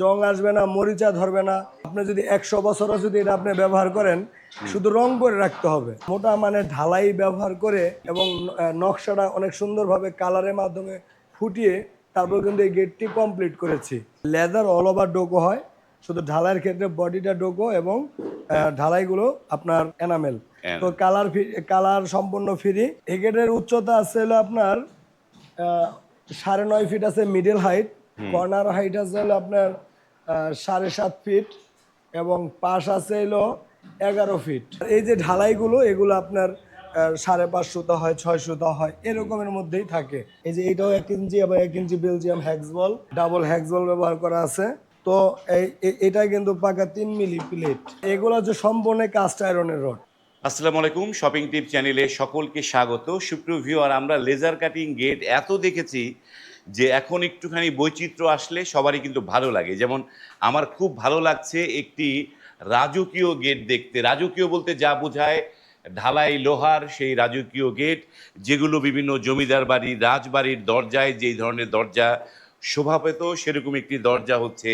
জং আসবে না মরিচা ধরবে না। আপনি যদি একশো বছরও যদি এটা আপনি ব্যবহার করেন শুধু রং করে রাখতে হবে। মোটা মানে ঢালাই ব্যবহার করে এবং নকশাটা অনেক সুন্দরভাবে কালারের মাধ্যমে ফুটিয়ে তারপর কিন্তু এই গেটটি কমপ্লিট করেছি। লেদার অল ওভার ডোকো হয়। শুধু ঢালাইয়ের ক্ষেত্রে বডিটা ডোকো এবং ঢালাইগুলো আপনার এনামেল তো কালার কালার সম্পূর্ণ ফ্রি এই গেটের উচ্চতা আছে হলো আপনার সাড়ে নয় ফিট আছে মিডল হাইট কর্নার হাইট আছে হলো আপনার সাড়ে সাত ফিট এবং পাশ আছে এলো এগারো ফিট এই যে ঢালাইগুলো, এগুলো আপনার সাড়ে পাঁচ সুতা হয়, ছয় সুতা হয়, এরকমের মধ্যেই থাকে। এই যে এটাও এক ইঞ্চি আবার এক ইঞ্চি বেলজিয়াম হ্যাক্সবল ডাবল হ্যাক্সবল ব্যবহার করা আছে। তো এই এটা কিন্তু পাকা তিন মিলি প্লেট এগুলো হচ্ছে সম্পূর্ণ কাস্ট আয়রনের রড আসসালামু আলাইকুম শপিং টিপ চ্যানেলে সকলকে স্বাগত। সুপ্রিয় ভিউয়ার আমরা লেজার কাটিং গেট এত দেখেছি যে এখন একটুখানি বৈচিত্র্য আসলে সবারই কিন্তু ভালো লাগে। যেমন আমার খুব ভালো লাগছে একটি রাজকীয় গেট দেখতে। রাজকীয় বলতে যা বোঝায় ঢালাই লোহার সেই রাজকীয় গেট, যেগুলো বিভিন্ন জমিদার বাড়ি রাজবাড়ির দরজায় যেই ধরনের দরজা শোভা পেত, সেরকম একটি দরজা হচ্ছে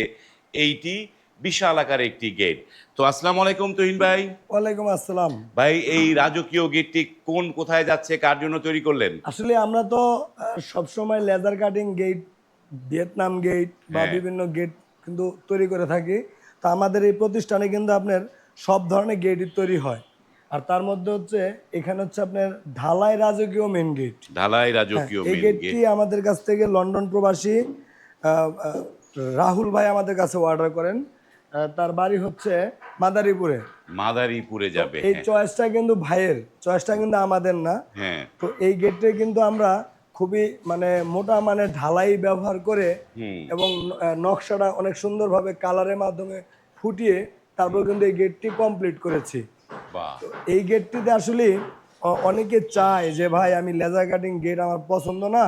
এইটি। বিশাল আকারের একটি গেট তো আসসালামু আলাইকুম তুহিন ভাই। ওয়ালাইকুম আসসালাম। ভাই এই রাজকীয় গেটটি কোন কোথায় যাচ্ছে কার জন্য তৈরি করলেন? আসলে আমরা তো সবসময় leather cutting gate Vietnam gate বা হ্যাঁ। বিভিন্ন গেট কিন্তু তৈরি করে থাকি। তো আমাদের এই প্রতিষ্ঠানে কিন্তু আপনার সব ধরনের গেটই তৈরি হয়। আর তার মধ্যে হচ্ছে এখানে হচ্ছে আপনার ঢালাই রাজকীয় মেন গেট ঢালাই রাজকীয় হ্যাঁ, এই মেন গেটটি আমাদের কাছ থেকে লন্ডন প্রবাসী রাহুল ভাই আমাদের কাছে অর্ডার করেন। তার বাড়ি হচ্ছে মাদারীপুরে। মাদারীপুরে যাবে এই হ্যাঁ। চয়েসটা কিন্তু ভাইয়ের চয়েসটা কিন্তু আমাদের না। হ্যাঁ। তো এই গেটে কিন্তু আমরা খুবই মানে মোটা মানে ঢালাই ব্যবহার করে এবং নকশাটা অনেক সুন্দরভাবে কালারের মাধ্যমে ফুটিয়ে তারপর কিন্তু এই গেটটি কমপ্লিট করেছি। এই গেটটিতে আসলে অনেকে চায় যে ভাই আমি লেজার কাটিং গেট আমার পছন্দ না।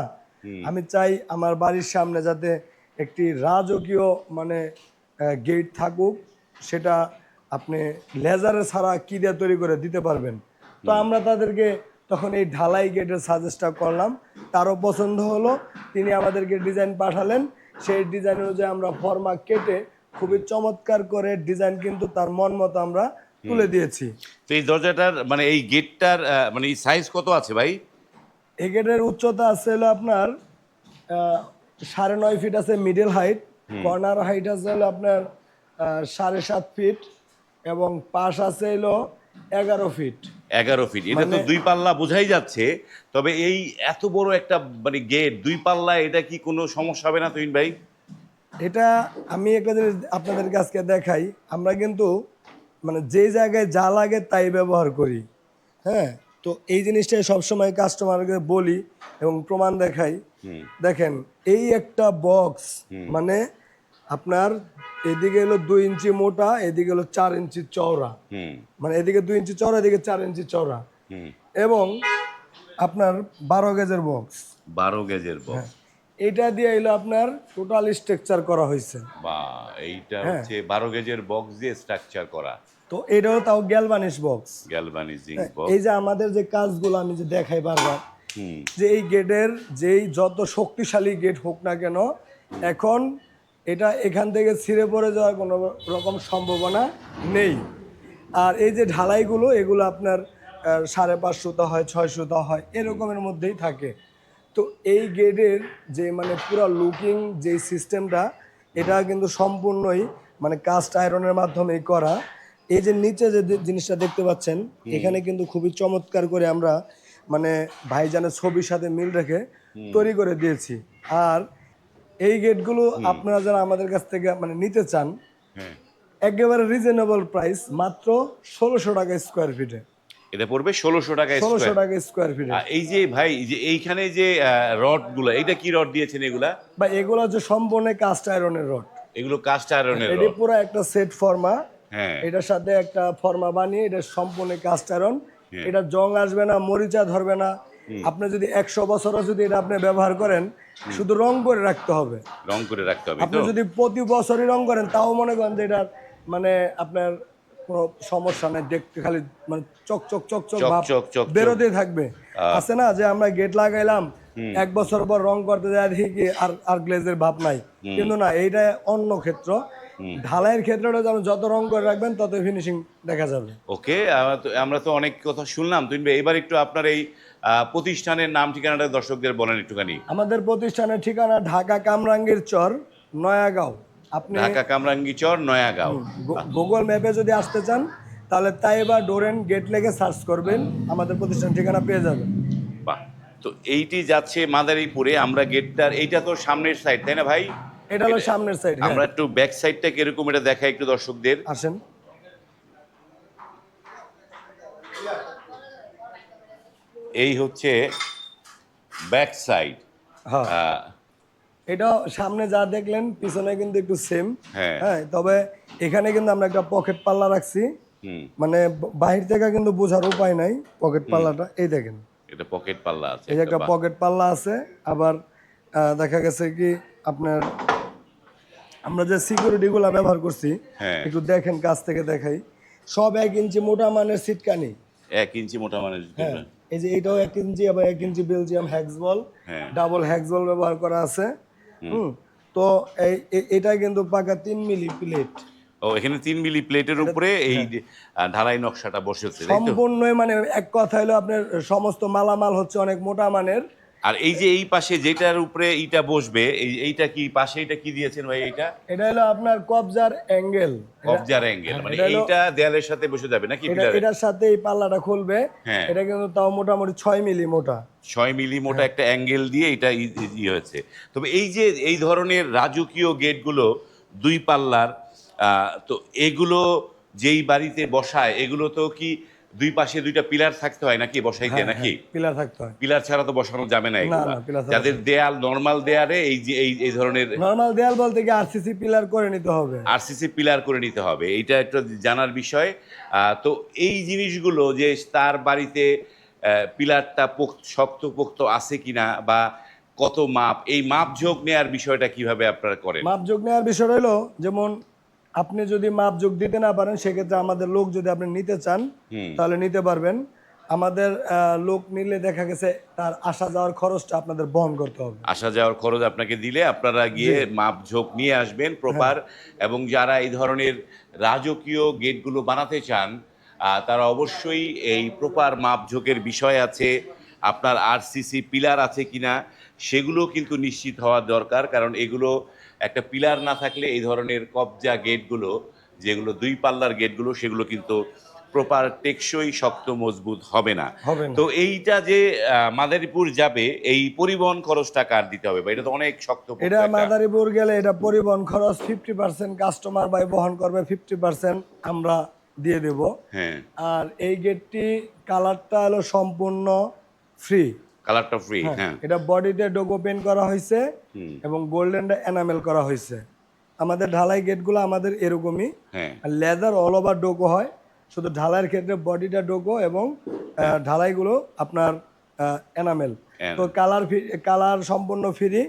আমি চাই আমার বাড়ির সামনে যাতে একটি রাজকীয় মানে গেট থাকুক সেটা আপনি লেজারে ছাড়া কি দিয়ে তৈরি করে দিতে পারবেন? তো আমরা তাদেরকে তখন এই ঢালাই গেটের সাজেস্টটা করলাম। তারও পছন্দ হলো তিনি আমাদেরকে ডিজাইন পাঠালেন। সেই ডিজাইন অনুযায়ী আমরা ফর্মা কেটে খুবই চমৎকার করে ডিজাইন কিন্তু তার মন মতো আমরা তুলে দিয়েছি। তো এই দরজাটার মানে এই গেটটার মানে এই সাইজ কত আছে ভাই? এই গেটের উচ্চতা আছে হলো আপনার সাড়ে নয় ফিট আছে মিডল হাইট কর্নার হাইট আছে হলো আপনার সাড়ে সাত ফিট এবং পাশ আছে হলো এগারো ফিট এগারো ফিট এটা তো মানে- দুই পাল্লা বোঝাই যাচ্ছে তবে এই এত বড় একটা মানে গেট দুই পাল্লা এটা কি কোনো সমস্যা হবে না তুহিন ভাই? এটা আমি একটা জিনিস আপনাদের কাছকে দেখাই। আমরা কিন্তু মানে যে জায়গায় যা লাগে তাই ব্যবহার করি। হ্যাঁ? তো এই জিনিসটাই সবসময় কাস্টমারকে বলি এবং প্রমাণ দেখাই। দেখেন এই একটা বক্স মানে আপনার এদিকে হলো দুই ইঞ্চি মোটা এদিকে হলো চার ইঞ্চি চওড়া। মানে এদিকে দুই ইঞ্চি চওড়া এদিকে চার ইঞ্চি চওড়া। এবং আপনার বারো গেজের বক্স বারো গেজের বক্স এটা দিয়ে এলো আপনার টোটাল স্ট্রাকচার করা হয়েছে। বা এইটা হ্যাঁ। হচ্ছে বারো গেজের বক্স দিয়ে স্ট্রাকচার করা। তো এটাও তাও গ্যালভানিশ বক্স গ্যালভানিজিং বক্স এই যে আমাদের যে কাজগুলো আমি যে দেখাই বারবার যে এই গেটের যেই যত শক্তিশালী গেট হোক না কেন এখন এটা এখান থেকে ছিঁড়ে পড়ে যাওয়ার কোনো রকম সম্ভাবনা নেই। আর এই যে ঢালাইগুলো এগুলো আপনার সাড়ে পাঁচ সুতা হয় ছয় সুতা হয় এরকমের মধ্যেই থাকে। তো এই গেটের যে মানে পুরো লুকিং যে সিস্টেমটা এটা কিন্তু সম্পূর্ণই মানে কাস্ট আয়রনের মাধ্যমেই করা। এই যে নিচে যে জিনিসটা দেখতে পাচ্ছেন এখানে কিন্তু খুবই চমৎকার করে আমরা মানে ভাইজানের ছবির সাথে মিল রেখে তৈরি করে দিয়েছি। আর এই গেটগুলো আপনারা যারা আমাদের কাছ থেকে মানে নিতে চান হ্যাঁ। একেবারে রিজনেবল প্রাইস মাত্র ষোলোশো টাকা স্কোয়ার ফিটে এটা পড়বে ষোলোশো টাকা ষোলোশো টাকা স্কোয়ার ফিটে এই যে ভাই যে এইখানে যে রডগুলো এটা কি রড দিয়েছেন এগুলা? বা এগুলো হচ্ছে সম্পূর্ণ কাস্ট আয়রনের রড। এগুলো কাস্ট আয়রনের এটি পুরো একটা সেট ফর্মা হ্যাঁ। এটার সাথে একটা ফর্মা বানিয়ে এটা সম্পূর্ণ কাস্ট আয়রন এটা জং আসবে না মরিচা ধরবে না। আপনি যদি একশো বছরও যদি এটা আপনি ব্যবহার করেন শুধু রং করে রাখতে হবে। রং করে রাখতে হবে আপনি যদি প্রতি বছরই রং করেন তাও মনে করেন যে এটার মানে আপনার কোনো সমস্যা নেই দেখতে খালি মানে চক চক চক চক ভাব। বেরোতে থাকবে। আছে না যে আমরা গেট লাগাইলাম এক বছর পর রং করতে যায় দেখি কি আর আর গ্লেজের ভাব নাই। কিন্তু না এইটা অন্য ক্ষেত্র। ঢালাইয়ের ক্ষেত্রে যেমন যত রং করে রাখবেন তত ফিনিশিং দেখা যাবে। ওকে আমরা তো অনেক কথা শুনলাম। তুমি এবার একটু আপনার এই প্রতিষ্ঠানের নাম ঠিকানাটা দর্শকদের বলেন একটুখানি। আমাদের প্রতিষ্ঠানের ঠিকানা ঢাকা কামরাঙ্গীর চর নয়াগাঁও। আপনি ঢাকা কামরাঙ্গি চর নয়াগাঁও। গুগল ম্যাপে যদি আসতে চান তাহলে তাই বা ডোরেন গেট লেগে সার্চ করবেন আমাদের প্রতিষ্ঠান ঠিকানা পেয়ে যাবেন। বাহ তো এইটি যাচ্ছে মাদারীপুরে আমরা গেটটার এইটা তো সামনের সাইড তাই না ভাই? এটা হলো সামনের সাইড আমরা একটু ব্যাক সাইডটা কীরকম এটা দেখাই একটু দর্শকদের। আসেন। এই হচ্ছে ব্যাক সাইড হ্যাঁ এটা সামনে যা দেখলেন পিছনে কিন্তু একটু সেম হ্যাঁ। হ্যাঁ তবে এখানে কিন্তু আমরা একটা পকেট পাল্লা রাখছি। মানে বাহির থেকে কিন্তু বোঝার উপায় নাই পকেট পাল্লাটা এই দেখেন। এটা পকেট পাল্লা আছে এই যে একটা পকেট পাল্লা আছে। আবার দেখা গেছে কি আপনার আমরা যে সিকিউরিটি গুলা ব্যবহার করছি হ্যাঁ। একটু দেখেন কাছ থেকে দেখাই। সব এক ইঞ্চি মোটা মানের সিটকানি এক ইঞ্চি মোটা মানের এই যে এটাও এক ইঞ্চি আবার এক ইঞ্চি বেলজিয়াম হ্যাক্স বল হ্যাঁ। ডাবল হ্যাক্স বল ব্যবহার করা আছে। হুম। তো এই এটা কিন্তু পাকা তিন মিলি প্লেট ও এখানে তিন মিলি প্লেটের উপরে এই ঢালাই নকশাটা বসেছে তাই সম্পূর্ণই মানে এক কথা হলো আপনার সমস্ত মালামাল হচ্ছে অনেক মোটা মানের। আর এই যে এই পাশে যেটার উপরে এইটা বসবে এই এইটা কি পাশে এটা কি দিয়েছেন ভাই এইটা? এটা হলো আপনার কবজার অ্যাঙ্গেল। কবজার অ্যাঙ্গেল মানে এইটা দেয়ালের সাথে বসে যাবে নাকি এটার সাথে এই পাল্লাটা খুলবে। হ্যাঁ। এটা কিন্তু তাও মোটামুটি ছয় মিলি মোটা। ছয় মিলি মোটা একটা অ্যাঙ্গেল দিয়ে এটা ই- ই- ই হয়েছে। তবে এই যে এই ধরনের রাজকীয় গেটগুলো দুই পাল্লার আহ, তো এগুলো যেই বাড়িতে বসায় এগুলো তো কি দুই পাশে দুইটা পিলার থাকতে হয় নাকি বসাইতে নাকি? পিলার থাকতে হয়। পিলার ছাড়া তো বসানো যাবে না যাদের দেয়াল নর্মাল দেয়ালে এই যে এই এই ধরনের নর্মাল দেয়াল বলতে কি আরসিসি পিলার করে নিতে হবে? আরসিসি পিলার করে নিতে হবে। এইটা একটা জানার বিষয়। তো এই জিনিসগুলো যে তার বাড়িতে পিলারটা পোক্ত শক্তপোক্ত আছে কিনা বা কত মাপ এই মাপ ঝোঁক নেওয়ার বিষয়টা কীভাবে আপনারা করেন? মাপ যোগ নেওয়ার বিষয় হলো যেমন আপনি যদি মাপ যোগ দিতে না পারেন সেক্ষেত্রে আমাদের লোক যদি আপনি নিতে চান তাহলে নিতে পারবেন। আমাদের লোক নিলে দেখা গেছে তার আসা যাওয়ার খরচটা আপনাদের বহন করতে হবে। আসা যাওয়ার খরচ আপনাকে দিলে আপনারা গিয়ে মাপ ঝোঁক নিয়ে আসবেন প্রপার এবং যারা এই ধরনের রাজকীয় গেটগুলো বানাতে চান তারা অবশ্যই এই প্রপার মাপ ঝোঁকের বিষয় আছে। আপনার আরসিসি পিলার আছে কিনা সেগুলো কিন্তু নিশ্চিত হওয়া দরকার কারণ এগুলো একটা পিলার না থাকলে এই ধরনের কবজা গেটগুলো যেগুলো দুই পাল্লার গেটগুলো সেগুলো কিন্তু প্রপার টেকসই শক্ত মজবুত হবে না। তো এইটা যে মাদারীপুর যাবে এই পরিবহন খরচটা কার দিতে হবে? বা এটা তো অনেক শক্ত এটা মাদারীপুর গেলে এটা পরিবহন খরচ ফিফটি পার্সেন্ট কাস্টমার বাই বহন করবে ফিফটি পার্সেন্ট আমরা দিয়ে দেব। হ্যাঁ। আর এই গেটটি কালারটা হলো সম্পূর্ণ ফ্রি কালারটা ফ্রি হ্যাঁ এটা বডিতে ডোগো পেন্ট করা হয়েছে। এবং গোল্ডেনটা এনামেল করা হয়েছে আমাদের ঢালাই গেটগুলো আমাদের এরকমই। হ্যাঁ। আর লেদার অল ওভার ডোগো হয়। শুধু ঢালাইয়ের ক্ষেত্রে বডিটা ডোগো এবং ঢালাইগুলো আপনার এনামেল তো কালার কালার সম্পূর্ণ ফ্রি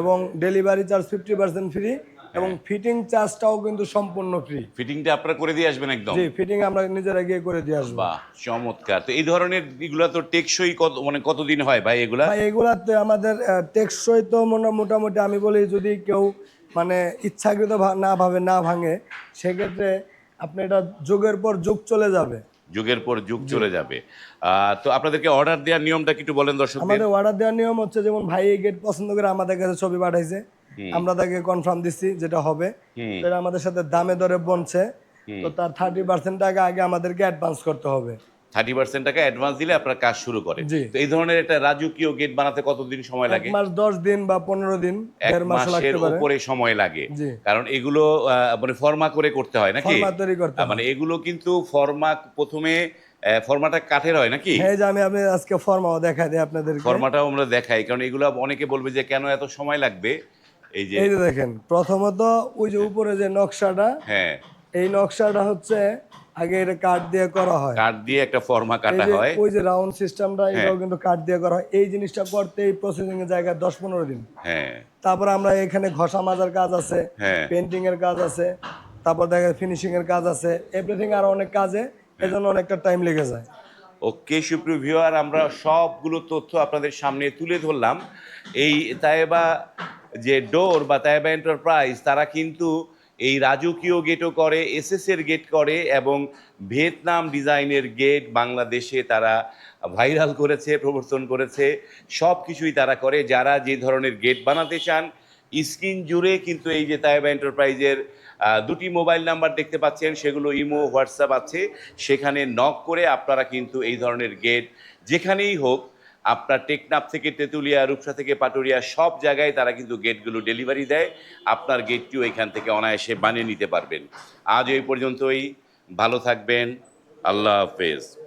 এবং delivery charge fifty percent free এবং ফিটিং চার্জটাও কিন্তু সম্পূর্ণ ফ্রি ফিটিংটা আপনারা করে দিয়ে আসবেন একদম। জি ফিটিং আমরা নিজেরা গিয়ে করে দিয়ে আসব। বাহ চমৎকার। তো এই ধরনের এগুলা তো টেকসই কত মানে কতদিন হয় ভাই এগুলা? ভাই এগুলাতে আমাদের টেকসই তো মনে- মোটামুটি আমি বলি যদি কেউ মানে ইচ্ছাকৃত না ভাবে না ভাঙে সেক্ষেত্রে আপনি এটা যুগের পর যুগ চলে যাবে। যুগের পর যুগ চলে যাবে। তো আপনাদেরকে অর্ডার দেওয়ার নিয়মটা কি একটু বলেন দর্শকদের? আমাদের অর্ডার দেওয়ার নিয়ম হচ্ছে যেমন ভাই এই গেট পছন্দ করে আমাদের কাছে ছবি পাঠাইছে। আমরা তাকে কনফার্ম দিচ্ছি যেটা হবে। এটা আমাদের সাথে দামে দরে বনছে। তো তার থার্টি পার্সেন্ট টাকা আগে আমাদেরকে অ্যাডভান্স করতে হবে। থার্টি পার্সেন্ট টাকা অ্যাডভান্স দিলে আপনার কাজ শুরু করেন। জি। তো এই ধরনের একটা রাজকীয় গেট বানাতে কতদিন সময় লাগে? মাস দশ দিন বা পনেরো দিন এক মাসের উপরে সময় লাগে। কারণ এগুলো মানে ফর্মা করে করতে হয় নাকি? মানে এগুলো কিন্তু ফর্মা প্রথমে ফর্মাটা কাঠের হয় নাকি? হ্যাঁ আমি আপনি আজকে ফর্মাও দেখা দিই আপনাদেরকে। ফর্মাটাও আমরা দেখাই কারণ এগুলো অনেকে বলবে যে কেন এত সময় লাগবে? এই যে এই যে দেখেন প্রথমত ওই যে উপরে যে নকশাটা হ্যাঁ। এই নকশাটা হচ্ছে আগে এটা কাঠ দিয়ে করা হয়। কাঠ দিয়ে একটা ফর্মা কাটা হয়। ওই যে রাউন্ড সিস্টেমটা এটাও কিন্তু কাঠ দিয়ে করা হয়। এই জিনিসটা করতে এই প্রসেসিং এর জায়গায় দশ পনেরো দিন। হ্যাঁ। তারপর আমরা এখানে ঘষা মাজার কাজ আছে হ্যাঁ। পেন্টিং এর কাজ আছে তারপর দেখা ফিনিশিং এর কাজ আছে। এভরিথিং আর অনেক কাজে এজন্য অনেকটা টাইম লেগে যায়। ওকে সুপ্রিয় ভিউয়ার আমরা সবগুলো তথ্য আপনাদের সামনে তুলে ধরলাম। এই তাইবা যে ডোর বা তাইবা এন্টারপ্রাইজ তারা কিন্তু এই রাজকীয় গেটও করে এসএস এর গেট করে এবং ভিয়েতনাম ডিজাইনের গেট বাংলাদেশে তারা ভাইরাল করেছে, প্রবর্তন করেছে। সব কিছুই তারা করে। যারা যে ধরনের গেট বানাতে চান, স্ক্রিন জুড়ে কিন্তু এই যে তাইবা এন্টারপ্রাইজের দুটি মোবাইল নাম্বার দেখতে পাচ্ছেন, সেগুলো ইমো, হোয়াটসঅ্যাপ আছে। সেখানে নক করে আপনারা কিন্তু এই ধরনের গেট যেখানেই হোক আপনার টেকনাফ থেকে তেঁতুলিয়া, রূপসা থেকে পাটুরিয়া সব জায়গায় তারা কিন্তু গেটগুলো ডেলিভারি দেয়। আপনার গেটটিও এখান থেকে অনায়াসে বানিয়ে নিতে পারবেন। আজ এই পর্যন্তই। ভালো থাকবেন। আল্লাহ হাফেজ।